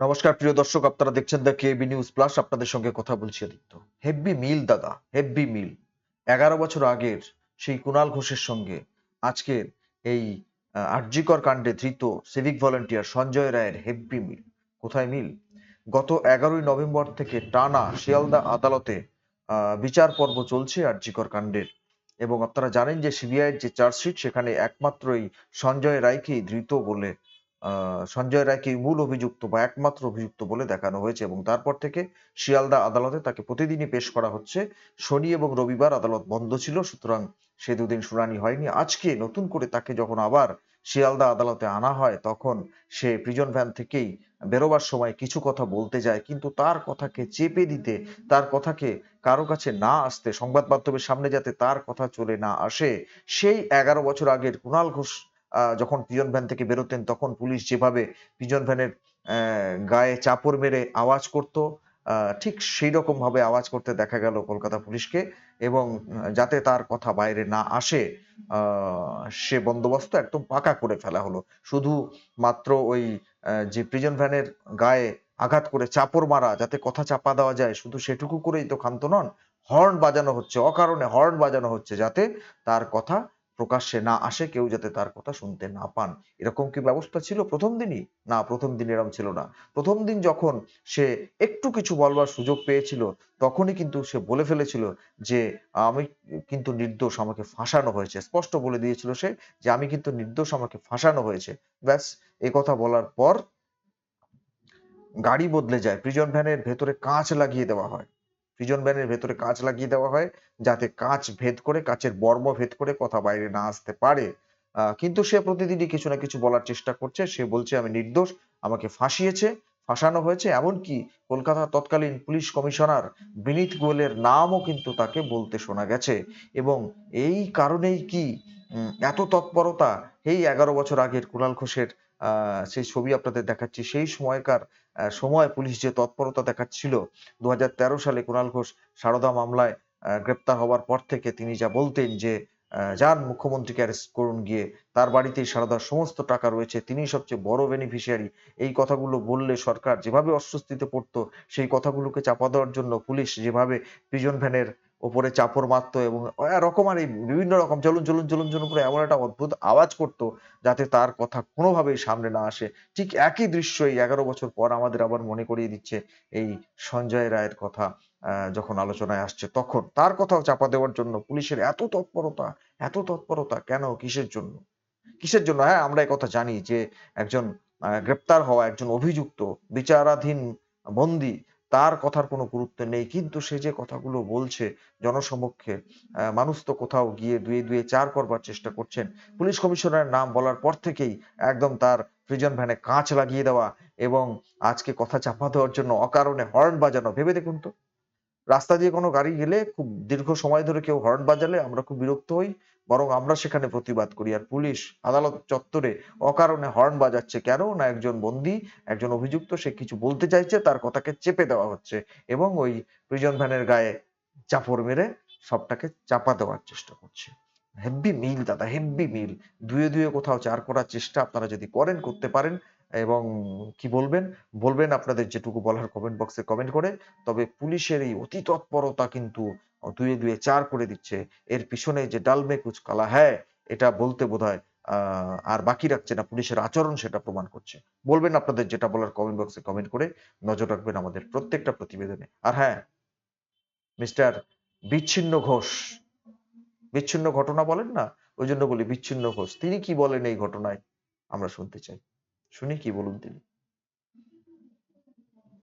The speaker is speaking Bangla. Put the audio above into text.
নমস্কার প্রিয় দর্শক আপনারা দেখছেন দ্য কেবি নিউজ প্লাস আপনাদের সঙ্গে কথা বলছি আদিত্য। হেব্বি মিল দাদা হেব্বি মিল। এগারো বছর আগের সেই কুণাল ঘোষের সঙ্গে আজকের এই আহ, আরজিকর কাণ্ডে ধৃত সিভিক ভলেন্টিয়ার সঞ্জয় রায়ের হেব্বি মিল। কোথায় মিল? গত এগারোই নভেম্বর থেকে টানা শিয়ালদা আদালতে বিচার পর্ব চলছে আরজিকর কাণ্ডের। এবং আপনারা জানেন যে সিবিআইয়ের যে চার্জশিট সেখানে একমাত্র এই সঞ্জয় রায়কেই ধৃত বলে সঞ্জয় রায়কে মূল অভিযুক্ত বা একমাত্র অভিযুক্ত বলে দেখানো হয়েছে এবং তারপর থেকে শিয়ালদা আদালতে তাকে প্রতিদিনই পেশ করা হচ্ছে। শনি এবং রবিবার আদালত বন্ধ ছিল, সুতরাং সে দুদিন শুনানি হয়নি। আজকে নতুন করে তাকে যখন আবার শিয়ালদা আদালতে আনা হয়, তখন সে প্রিজন ভ্যান থেকেই বেরোবার সময় কিছু কথা বলতে যায়, কিন্তু তার কথাকে চেপে দিতে, তার কথাকে কারও কাছে না আসতে, সংবাদ মাধ্যমের সামনে যাতে তার কথা চলে না আসে, সেই এগারো বছর আগের কুণাল ঘোষ যখন পিজন ভ্যান থেকে বেরোতেন, তখন পুলিশ যেভাবে পিজন ভ্যানের গায়ে চাপড় মেরে আওয়াজ করত ঠিক সেই রকম ভাবে আওয়াজ করতে দেখা গেল কলকাতা পুলিশকে এবং যাতে তার কথা বাইরে না আসে সে বন্দোবস্ত একদম পাকা করে ফেলা হলো। শুধু মাত্র ওই যে প্রিজন ভ্যানের গায়ে আঘাত করে চাপড় মারা, যাতে কথা চাপা দেওয়া যায়, শুধু সেটুকু করেই তো ক্ষান্ত নন, হর্ন বাজানো হচ্ছে, অকারণে হর্ন বাজানো হচ্ছে যাতে তার কথা প্রকাশ্যে না আসে কেউ যাতে তার কথা শুনতে না পান। এরকম কি ব্যবস্থা ছিল প্রথম দিনই? না, প্রথম দিন এরকম ছিল না। প্রথম দিন যখন সে একটু কিছু বলবার সুযোগ পেয়েছিল, তখনই কিন্তু সে বলে ফেলেছিল যে, আমি কিন্তু নির্দোষ, আমাকে ফাঁসানো হয়েছে। স্পষ্ট বলে দিয়েছিল সে যে, আমি কিন্তু নির্দোষ, আমাকে ফাঁসানো হয়েছে। ব্যাস, এ কথা বলার পর গাড়ি বদলে যায়। প্রিজন ভ্যানের ভেতরে কাঁচ লাগিয়ে দেওয়া হয়। প্রিজন ভ্যানের ভেতরে কাঁচ লাগিয়ে দেওয়া হয়, যাতে কাঁচ ভেদ করে, কাঁচের বর্ম ভেদ করে কথা বাইরে না আসতে পারে। কিন্তু সে প্রতিদিনই কিছু না কিছু বলার চেষ্টা করছে। সে বলছে, আমি নির্দোষ, আমাকে ফাঁসিয়েছে, ফাঁসানো হয়েছে। এমনকি কলকাতার তৎকালীন পুলিশ কমিশনার বিনীত গোয়েলের নামও কিন্তু তাকে বলতে শোনা গেছে। এবং এই কারণেই কি এত তৎপরতা, এই এগারো বছর আগের কুণাল ঘোষের সেই ছবি আপনাদের দেখাচ্ছি। সেই সময়কার সময় পুলিশ যে তৎপরতা দেখাচ্ছিল, দুহাজার তেরো সালে কুণাল ঘোষ সারদা মামলায় গ্রেপ্তার হওয়ার পর থেকে তিনি যা বলতেন যে যান মুখ্যমন্ত্রীকে অ্যারেস্ট করুন গিয়ে, তার বাড়িতেই সারদার সমস্ত টাকা রয়েছে, তিনি সবচেয়ে বড় বেনিফিশিয়ারি। এই কথাগুলো বললে সরকার যেভাবে অস্বস্তিতে পড়তো, সেই কথাগুলোকে চাপা দেওয়ার জন্য পুলিশ যেভাবে প্রিজন ভ্যানের ওপরে চাপড় মারতো এবং এরকম আর এই বিভিন্ন রকম চলুন চলুন চলুন চলুন করে এমন একটা অদ্ভুত আওয়াজ করতো যাতে তার কথা কোনোভাবেই সামনে না আসে। ঠিক একই দৃশ্য এই এগারো বছর পর আমাদের আবার মনে করিয়ে দিচ্ছে এই সঞ্জয় রায়ের কথা যখন আলোচনায় আসছে তখন। তার কথাও চাপা দেওয়ার জন্য পুলিশের এত তৎপরতা এত তৎপরতা কেন, কিসের জন্য? কিসের জন্য? হ্যাঁ আমরা কথা জানি যে একজন গ্রেপ্তার হওয়া একজন অভিযুক্ত, বিচারাধীন বন্দী তার কথার কোনো গুরুত্ব নেই। কিন্তু সে যে কথাগুলো বলছে জনসমক্ষে মানুষ তো কোথাও গিয়ে দুয়ে দুয়ে চার করবার চেষ্টা করছেন। পুলিশ কমিশনারের নাম বলার পর থেকেই একদম তার প্রিজন ভ্যানে কাঁচ লাগিয়ে দেওয়া এবং আজকে কথা চাপা দেওয়ার জন্য অকারণে হর্ন বাজানো। ভেবে দেখুন তো, রাস্তা দিয়ে কোনো গাড়ি গেলে খুব দীর্ঘ সময় ধরে কেউ হর্ন বাজালে, আমরা খুব বিরক্ত হই। বরং আমরা সেখানে প্রতিবাদ করি। আর পুলিশ আদালত চত্বরে অকারণে হর্ন বাজাচ্ছে কেন? না একজন বন্দী, একজন অভিযুক্ত, সে কিছু বলতে চাইছে, তার কথাকে চেপে দেওয়া হচ্ছে এবং ওই প্রিজন ভ্যানের গায়ে চাপড় মেরে সবটাকে চাপা দেওয়ার চেষ্টা করছে। হেব্বি মিল দাদা হেব্বি মিল দুয়ে দুয়ে কোথাও চার করার চেষ্টা আপনারা যদি করেন, করতে পারেন এবং কি বলবেন? বলবেন আপনাদের যেটুকু বলার কমেন্ট বক্সে কমেন্ট করে, তবে পুলিশের এই অতি তৎপরতা কিন্তু দুয়ে দুয়ে চার করে দিচ্ছে। এর পিছনে যে ডালমে কুচ কালা হ্যাঁ এটা বলতে আহ, আর বাকি রাখছে না পুলিশের আচরণ সেটা প্রমাণ করছে। বলবেন আপনাদের যেটা বলার কমেন্ট বক্সে কমেন্ট করে, নজর রাখবেন আমাদের প্রত্যেকটা প্রতিবেদনে। আর হ্যাঁ মিস্টার বিচ্ছিন্ন ঘোষ, বিচ্ছিন্ন ঘটনা বলেন না? ওই জন্য বলি বিচ্ছিন্ন ঘোষ। তিনি কি বলেন এই ঘটনায়? আমরা শুনতে চাই। শুনি কি বলুন তিনি?